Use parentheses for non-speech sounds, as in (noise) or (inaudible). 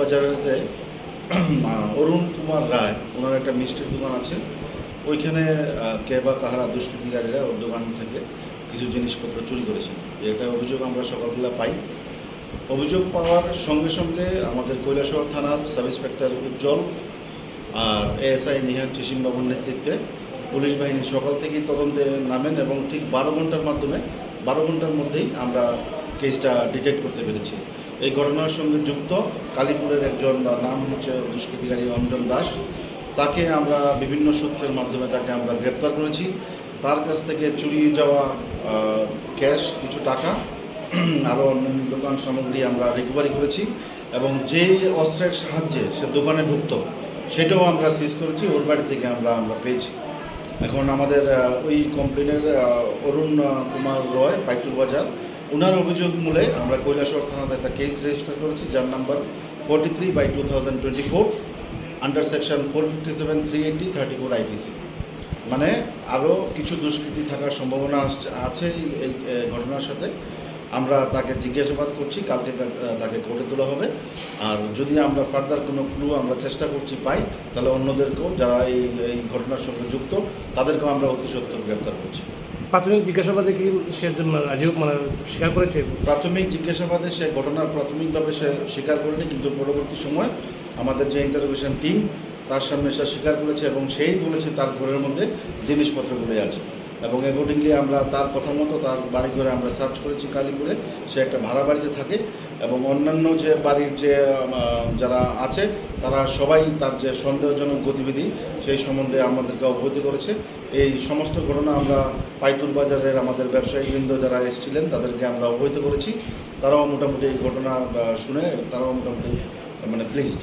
বাজারেতে অরুণ কুমার রায়, ওনার একটা মিষ্টির দোকান আছে। ওইখানে কে বা কাহারা দুষ্কৃতিকারীরা ওর দোকান থেকে কিছু জিনিসপত্র চুরি করেছে এটা অভিযোগ আমরা সকালবেলা পাই। অভিযোগ পাওয়ার সঙ্গে সঙ্গে আমাদের কৈলাসহর থানার সাব ইন্সপেক্টর উজ্জ্বল আর এএসআই নিহার চিসিমবাবুর নেতৃত্বে পুলিশ বাহিনী সকাল থেকেই তদন্তে নামেন এবং ঠিক বারো ঘণ্টার মাধ্যমে, বারো ঘণ্টার মধ্যেই আমরা কেসটা ডিটেক্ট করতে পেরেছি। এই ঘটনার সঙ্গে যুক্ত কালীপুরের একজন নাম হচ্ছে দুষ্কৃতিকারী অঞ্জন দাস। তাকে আমরা বিভিন্ন সূত্রের মাধ্যমে তাকে আমরা গ্রেপ্তার করেছি। তার কাছ থেকে চুরি যাওয়া ক্যাশ, কিছু টাকা, (clears throat) আরও অন্যান্য দোকান সামগ্রী আমরা রিকভারি করেছি এবং যে অস্ত্রের সাহায্যে সে দোকানে ঢুকতো, সেটাও আমরা সিজ করেছি, ওর বাড়ি থেকে আমরা আমরা পেয়েছি। এখন আমাদের ওই কমপ্লেনের অরুণ কুমার রয়, পাইতুল বাজার ওনার অভিযোগ মূলে আমরা কৈলাসহর থানাতে একটা কেস রেজিস্টার করেছি, যার number forty three by two thousand twenty four under section four fifty seven three eighty thirty four IPC মানে আরও কিছু দুষ্কৃতি থাকার সম্ভাবনা আছে এই- এই ঘটনার সাথে। আমরা তাকে জিজ্ঞাসাবাদ করছি, কালকে তাকে কোর্টে তোলা হবে। আর যদি আমরা ফার্দার কোনো ক্লু আমরা চেষ্টা করছি, পাই, তাহলে অন্যদেরকেও, যারা এই এই ঘটনার সঙ্গে যুক্ত, তাদেরকেও আমরা অতি সত্য গ্রেপ্তার করছি। প্রাথমিক জিজ্ঞাসাবাদে কি সে রাজীব মানে স্বীকার করেছে? প্রাথমিক জিজ্ঞাসাবাদে সে ঘটনার প্রাথমিকভাবে সে স্বীকার করেনি, কিন্তু পরবর্তী সময় আমাদের যে ইন্টারভিউশন টিম তার সামনে সে স্বীকার করেছে এবং সেই বলেছে তার ঘরের মধ্যে জিনিসপত্রগুলি আছে। এবং অ্যাকর্ডিংলি আমরা তার কথা মতো তার বাড়ি ঘরে আমরা সার্চ করেছি কালীপুরে। সে একটা ভাড়া বাড়িতে থাকে এবং অন্যান্য যে বাড়ির যে যারা আছে, তারা সবাই তার যে সন্দেহজনক গতিবিধি, সেই সম্বন্ধে আমাদেরকে অবগত করেছে। এই সমস্ত ঘটনা আমরা পাইতুল বাজারের আমাদের ব্যবসায়ীবৃন্দ যারা এসেছিলেন, তাদেরকে আমরা অবহিত করেছি। তারাও মোটামুটি এই ঘটনা শুনে তারাও মোটামুটি মানে pleased